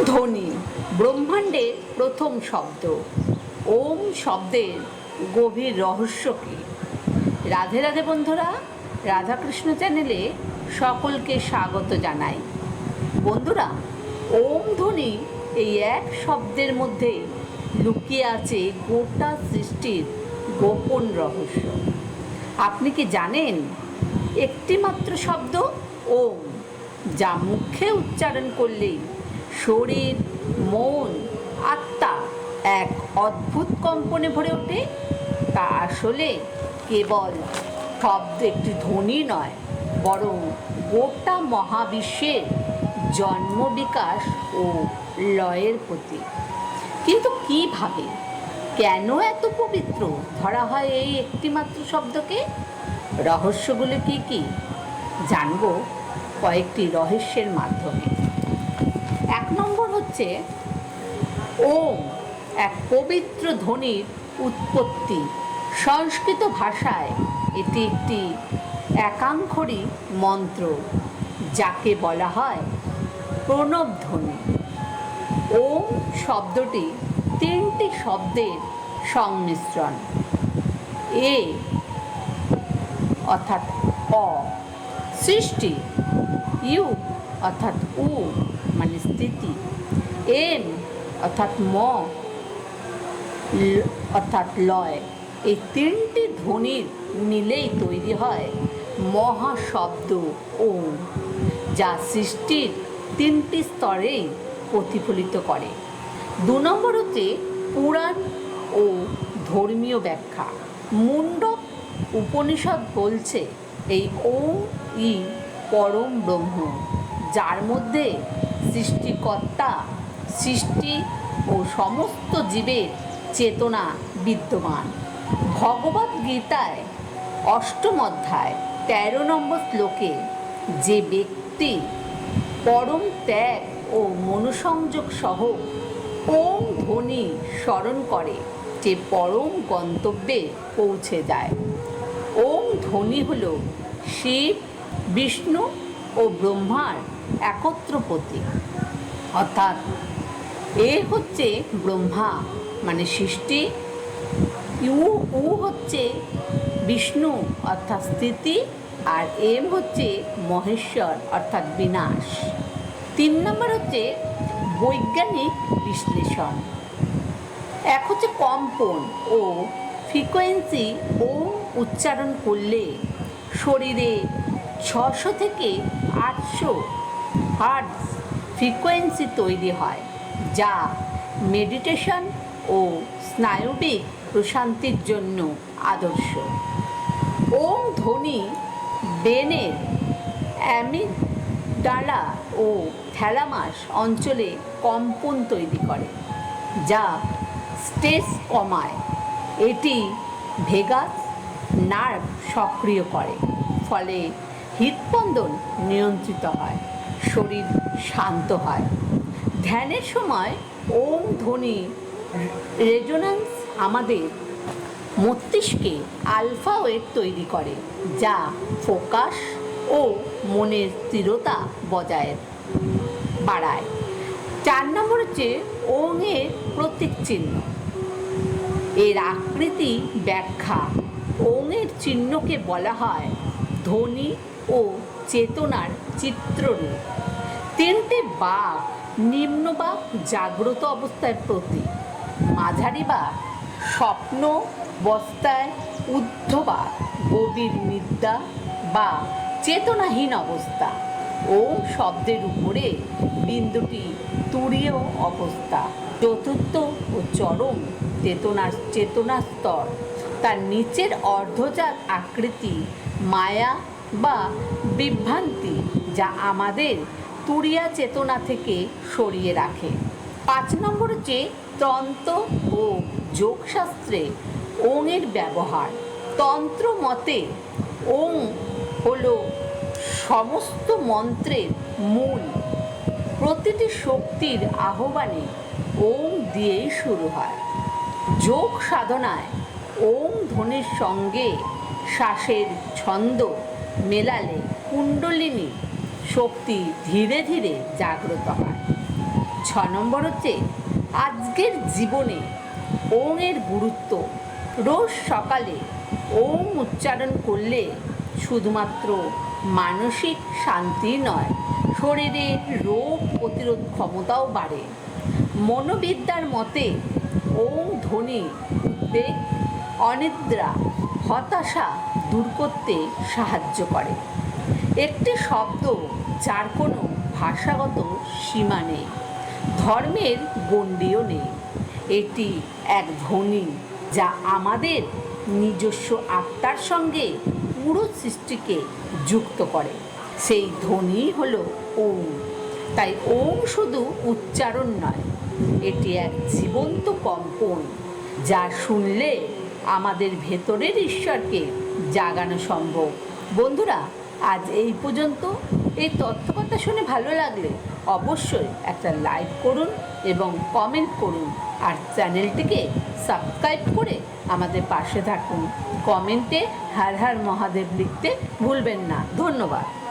ধ্বনি, ব্রহ্মাণ্ডের প্রথম শব্দ। ওম শব্দের গভীর রহস্য কি? রাধে রাধে বন্ধুরা, রাধাকৃষ্ণ চ্যানেলে সকলকে স্বাগত জানাই। বন্ধুরা, ওম ধ্বনি এই এক শব্দের মধ্যে লুকিয়ে আছে গোটা সৃষ্টির গোপন রহস্য। আপনি কি জানেন একটি মাত্র শব্দ ওম, যা মুখে উচ্চারণ করলেই শরীর, মন, আত্মা এক অদ্ভুত কম্পনে ভরে ওঠে। তা আসলে কেবল শব্দ একটি ধ্বনি নয়, বরং গোটা মহাবিশ্বের জন্ম বিকাশ ও লয়ের প্রতীক। কিন্তু কীভাবে কেন এত পবিত্র? ধরা হয় এই একটিমাত্র শব্দকে। রহস্যগুলো কি কি? জানব কয়েকটি রহস্যের মাধ্যমে। এক নম্বর হচ্ছে ওম, এক পবিত্র ধ্বনির উৎপত্তি। সংস্কৃত ভাষায় এটি একটি একাঙ্ক্ষরী মন্ত্র, যাকে বলা হয় প্রণব ধ্বনি। ওম শব্দটি তিনটি শব্দের সংমিশ্রণ। এ অর্থাৎ অ, সৃষ্টি। ইউ অর্থাৎ উ স্থিতি। এম অর্থাৎ ম অর্থাৎ লয়। এই তিনটি ধ্বনির মিলেই তৈরি হয় মহাশব্দ ওম যা সৃষ্টির তিনটি স্তরেই প্রতিফলিত করে। দু নম্বর হচ্ছে পুরাণ ও ধর্মীয় ব্যাখ্যা। মুন্ডক উপনিষদ বলছে, এই ওম ই পরম ব্রহ্ম, যার মধ্যে সৃষ্টিকর্তা, সৃষ্টি ও সমস্ত জীবের চেতনা বিদ্যমান। ভগবদ্ গীতায় অষ্টম অধ্যায়, তেরো নম্বর শ্লোকে যে ব্যক্তি পরম ত্যাগ ও মনোসংযোগ সহ ওম ধ্বনি স্মরণ করে, যে পরম গন্তব্যে পৌঁছে যায়। ওম ধ্বনি হল শিব, বিষ্ণু ও ব্রহ্মার একত্র প্রতীক অর্থাৎ এ হচ্ছে ব্রহ্মা মানে সৃষ্টি। ইউ, উ হচ্ছে বিষ্ণু, অর্থাৎ স্থিতি। আর এম হচ্ছে মহেশ্বর, অর্থাৎ বিনাশ। তিন নম্বর হচ্ছে বৈজ্ঞানিক বিশ্লেষণ। এক হচ্ছে কম্পন ও ফ্রিকোয়েন্সি ও উচ্চারণ করলে শরীরে ছশো থেকে আটশো হার্টস ফ্রিকোয়েন্সি তৈরি হয়, যা মেডিটেশন ও স্নায়বিক প্রশান্তির জন্য আদর্শ। ওম ধ্বনি বেনের অ্যামিগডালা ও থ্যালামাস অঞ্চলে কম্পন তৈরি করে, যা স্ট্রেস কমায়। এটি ভেগাস নার্ভ সক্রিয় করে, ফলে হৃদস্পন্দন নিয়ন্ত্রিত হয়। শরীর শান্ত হয়। ধ্যানের সময় ওম ধ্বনি রেজোন্যান্স আমাদের মস্তিষ্কে আলফা ওয়েভ তৈরি করে, যা ফোকাস ও মনের স্থিরতা বজায় বাড়ায়। চার নম্বর হচ্ছে ওংয়ের প্রতীক চিহ্ন। এর আকৃতি ব্যাখ্যা। ওংয়ের চিহ্নকে বলা হয় ধ্বনি ও চেতনার চিত্ররূপ তিনটে বাঘ নিম্ন বাঘ জাগ্রত অবস্থায় প্রতীক। মাঝারি বাঘ স্বপ্ন বস্তায় ঊর্ধ্ববা গভীর নিদ্রা বা চেতনাহীন অবস্থা ও শব্দের উপরে বিন্দুটি তুরীয় অবস্থা। চতুর্থ ও চরম চেতনার চেতনার স্তর। তার নিচের অর্ধজাত আকৃতি মায়া বা বিভ্রান্তি যা আমাদের তুরিয়া চেতনা থেকে সরিয়ে রাখে। পাঁচ নম্বর হচ্ছে তন্ত্র ও যোগশাস্ত্রে ওংয়ের ব্যবহার। তন্ত্র মতে ওং হল সমস্ত মন্ত্রের মূল। প্রতিটি শক্তির আহ্বানে ওং দিয়েই শুরু হয়। যোগ সাধনায় ওং ধ্বনির সঙ্গে শ্বাসের ছন্দ মেলালে কুণ্ডলিনী শক্তি ধীরে ধীরে জাগ্রত হয়। ছ নম্বর হচ্ছে আজকের জীবনে ওং এর গুরুত্ব। রোজ সকালে ওম উচ্চারণ করলে শুধুমাত্র মানসিক শান্তি নয় শরীরের রোগ প্রতিরোধ ক্ষমতাও বাড়ে। মনোবিদ্যার মতে ওম ধ্বনি, উদ্বেগ, অনিদ্রা, হতাশা দূর করতে সাহায্য করে। একটি শব্দ, যার কোনো ভাষাগত সীমা নেই। ধর্মের গণ্ডিও নেই। এটি এক ধ্বনি, যা আমাদের নিজস্ব আত্মার সঙ্গে পুরো সৃষ্টিকে যুক্ত করে। সেই ধ্বনি হলো ওম। তাই ওম শুধু উচ্চারণ নয়, এটি এক জীবন্ত কম্পন, যা শুনলে আমাদের ভেতরের ঈশ্বরকে জাগানো সম্ভব। বন্ধুরা আজ এই পর্যন্ত। এই তথ্যকথা শুনে ভালো লাগলে অবশ্যই একটা লাইক করুন এবং কমেন্ট করুন। আর চ্যানেলটিকে সাবস্ক্রাইব করে আমাদের পাশে থাকুন। কমেন্টে হার হার মহাদেব লিখতে ভুলবেন না। ধন্যবাদ।